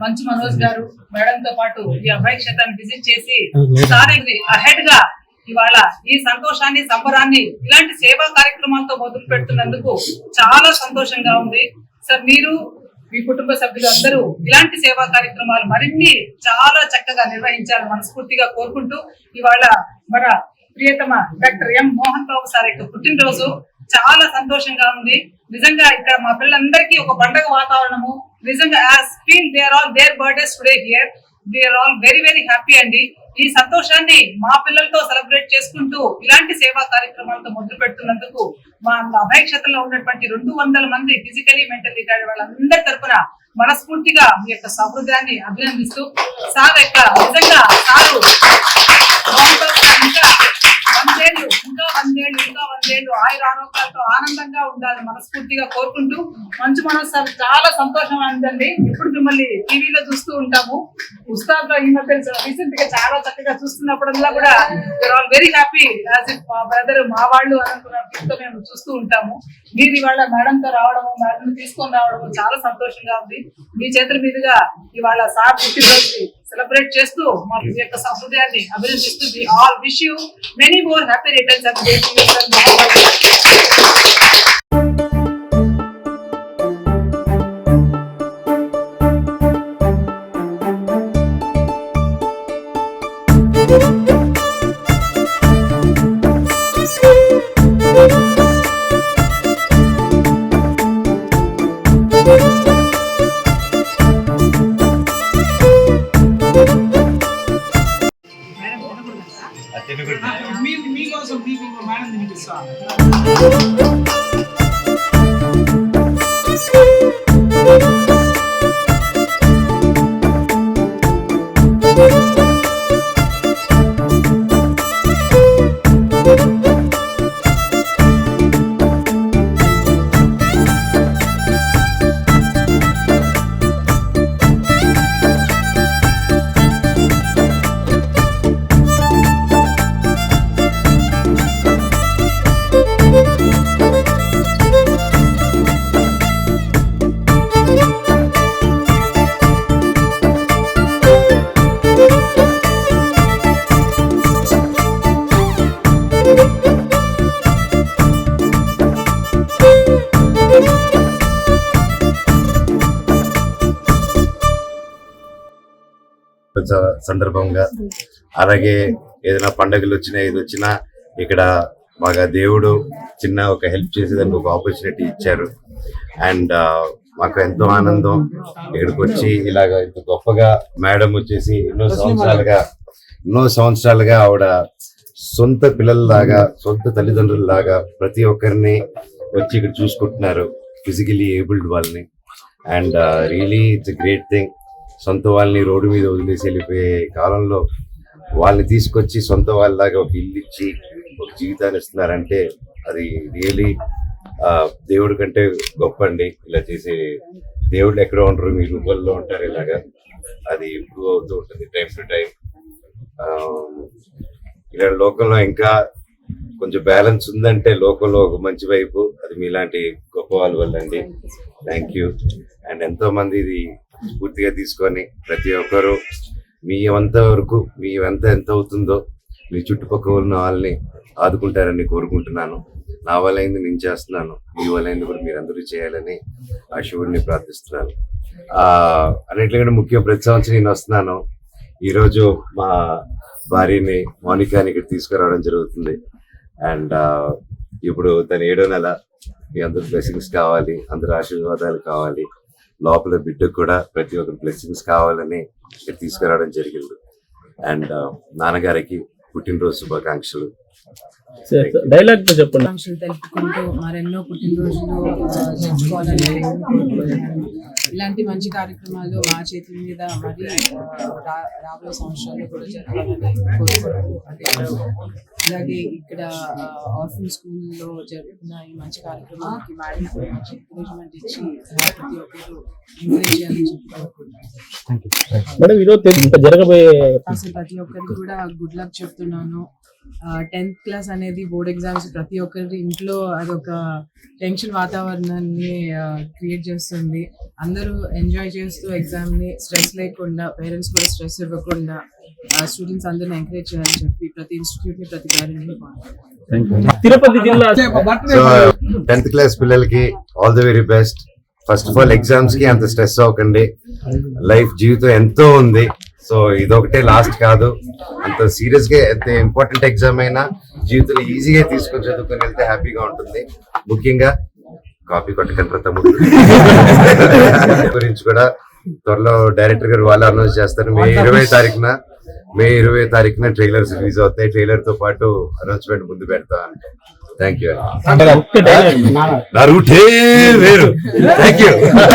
మంచు మనోజ్ గారు మేడం తో పాటు ఈ అభయ క్షేత్రాన్ని విజిట్ చేసి సార్ అహెడ్గా ఇవాళ ఈ సంతోషాన్ని సంబరాన్ని ఇలాంటి సేవా కార్యక్రమాలతో మొదలు పెడుతున్నందుకు చాలా సంతోషంగా ఉంది. సార్ మీరు మీ కుటుంబ సభ్యులు అందరూ ఇలాంటి సేవా కార్యక్రమాలు మరిన్ని చాలా చక్కగా నిర్వహించాలని మనస్ఫూర్తిగా కోరుకుంటూ ఇవాళ మన ప్రియతమ doctor M Mohan Babu sir యొక్క పుట్టినరోజు చాలా సంతోషంగా ఉంది. నిజంగా ఇక్కడ మా పిల్లలందరికీ ఒక పండగ వాతావరణము నిజంగా as feel they are all their birthdays today here they are all very very happy అండి. ఈ సంతోషాన్ని మా పిల్లలతో సెలబ్రేట్ చేసుకుంటూ ఇలాంటి సేవా కార్యక్రమాలతో మొదలు పెడుతున్నందుకు మా అభయ క్షేత్రంలో ఉన్నటువంటి రెండు వందల మంది ఫిజికలీ మెంటల్లీ వాళ్ళందరి తరపున మనస్ఫూర్తిగా మీ యొక్క సహృదయాన్ని అభినందిస్తూ సార్ యొక్క నిజంగా సారు ఇంకా ఇంకా వందేళ్ళు ఆయుర ఆరోగ్యాలతో ఆనందంగా ఉండాలని మనస్ఫూర్తిగా కోరుకుంటూ మంచు మనోజ్ సార్ చాలా సంతోషం అందండి. ఇప్పుడు మిమ్మల్ని టీవీలో చూస్తూ ఉంటాము. ఉస్తాద్లో ఈ మధ్య రీసెంట్గా చాలా చక్కగా చూస్తున్నప్పుడల్లా కూడా all very happy as if మా బ్రదర్ మా వాళ్ళు అనుకున్న మేము చూస్తూ ఉంటాము. మీరు ఇవాళ మేడంతో రావడము మేడం తీసుకొని రావడము చాలా సంతోషంగా ఉంది. మీ చేతుల మీదుగా ఇవాళ సార్ పుట్టినరోజు సెలబ్రేట్ చేస్తూ మా యొక్క సంప్రదాయాన్ని అభినందిస్తూ we all wish you many more happy returns of day to you sir అది తినకూడదు మీ మీకోసం మీకు ఇంకో మేడం తినిపిస్తా స- సందర్భంగా. అలాగే ఏదైనా పండుగలు వచ్చినా ఇది వచ్చినా ఇక్కడ మాకు దేవుడు చిన్న ఒక హెల్ప్ చేసేదానికి ఒక ఆపర్చునిటీ ఇచ్చారు. అండ్ మాకు ఎంతో ఆనందం ఇక్కడికి వచ్చి ఇలాగ ఇంత గొప్పగా మేడం వచ్చేసి ఎన్నో సంవత్సరాలుగా ఎన్నో సంవత్సరాలుగా ఆవిడ సొంత పిల్లల్లాగా సొంత తల్లిదండ్రులలాగా ప్రతి ఒక్కరిని వచ్చి ఇక్కడ చూసుకుంటున్నారు ఫిజికలీ ఏబుల్డ్ వాళ్ళని. And really it's great thing సొంత వాళ్ళని రోడ్డు మీద వదిలేసి వెళ్ళిపోయే కాలంలో వాళ్ళని తీసుకొచ్చి సొంత వాళ్ళలాగా ఒక ఇల్లు ఇచ్చి ఒక జీవితాన్ని ఇస్తున్నారంటే అది రియలీ దేవుడి కంటే గొప్ప అండి. ఇలా చేసే దేవుళ్ళు ఎక్కడో ఉంటారు మీ రూపంలో ఉంటారు ఇలాగా. అది ఇంప్రూవ్ అవుతూ ఉంటుంది టైం టు టైం. ఇలా లోకంలో ఇంకా కొంచెం బ్యాలెన్స్ ఉందంటే లోకంలో ఒక మంచి వైపు అది మీలాంటి గొప్ప వాళ్ళ వల్ల అండి. థ్యాంక్ యూ అండ్ ఎంతో మంది ఇది పూర్తిగా తీసుకొని ప్రతి ఒక్కరు మీ వంత వరకు మీ వంత ఎంత అవుతుందో మీ చుట్టుపక్కల ఉన్న వాళ్ళని ఆదుకుంటారని కోరుకుంటున్నాను. నా వల్లైంది నేను చేస్తున్నాను. మీ వల్లైంది కూడా మీరందరూ చేయాలని ఆ శివుడిని ప్రార్థిస్తున్నాను. ఆ ముఖ్యం ప్రతి సంవత్సరం నేను వస్తున్నాను. ఈరోజు మా భార్యని మౌనికాని ఇక్కడ తీసుకురావడం జరుగుతుంది. అండ్ ఇప్పుడు తన ఏడో నెల మీ అందరు బ్లెస్సింగ్స్ కావాలి అందరు ఆశీర్వాదాలు కావాలి. లోపల బిడ్డకు కూడా ప్రతి ఒక్క బ్లెస్సింగ్స్ కావాలని తీసుకురావడం జరిగింది. అండ్ uh, నాన్నగారికి పుట్టినరోజు శుభాకాంక్షలు. డైలాగ్తో చెప్పండి. ఆకాంక్షలు తెలుపుకుంటూ మరెన్నో పుట్టినరోజులు జరుపుకోవాలని ఇలాంటి మంచి కార్యక్రమాలు మా చేతుల మీద మరి రా- రాబోయే సంవత్సరాల్లో కూడా జరగాలని కోరుకుంటున్నాను అలాగే ఇక్కడ ఆర్ఫన్ స్కూల్లో జరుగుతున్న ఈ మంచి కార్యక్రమానికి మేడం కూడా మంచి ఎంకరేజ్మెంట్ ఇచ్చి ప్రతి ఒక్కరు ఎంకరేజ్ చేయాలని చెప్పి మేడం ఈరోజు ఇంకా జరగబోయే అసలు ప్రతి ఒక్కరికి కూడా గుడ్ లక్ చెప్తున్నాను. టెన్త్ క్లాస్ అనేది బోర్డ్ ఎగ్జామ్స్ ప్రతి ఒక్కరి ఇంట్లో అదొక టెన్షన్ వాతావరణాన్ని క్రియేట్ చేస్తుంది. అందరూ ఎంజాయ్ చేస్తూ ఎగ్జామ్ని స్ట్రెస్ లేకుండా పేరెంట్స్ కూడా స్ట్రెస్ ఇవ్వకుండా స్టూడెంట్స్ అందరిని ఎంకరేజ్ చేయాలని చెప్పి ప్రతి ఇన్స్టిట్యూట్ని ప్రతి పేరెంట్ని తిరుపతి జిల్లా టెన్త్ క్లాస్ పిల్లలకి all the very best. First of all ఎగ్జామ్స్కి అంత స్ట్రెస్ అవ్వకండి. లైఫ్ జీవితం ఎంతో ఉంది. సో ఇదొకటే లాస్ట్ కాదు. అంత సీరియస్గా ఎంత ఇంపార్టెంట్ ఎగ్జామ్ అయినా జీవితంలో ఈజీగా తీసుకొని చదువుకొని వెళ్తే హ్యాపీగా ఉంటుంది. ముఖ్యంగా కాపీ కొట్టకండి గురించి కూడా త్వరలో డైరెక్టర్ గారు వాళ్ళు అనౌన్స్ చేస్తారు. మే ఇరవై తారీఖున మే ఇరవై తారీఖున ట్రైలర్స్ రిలీజ్ అవుతాయి. ట్రైలర్తో పాటు అనౌన్స్మెంట్ ముందు పెడతా. థ్యాంక్ యూ నా రూటే వేరు. Thank you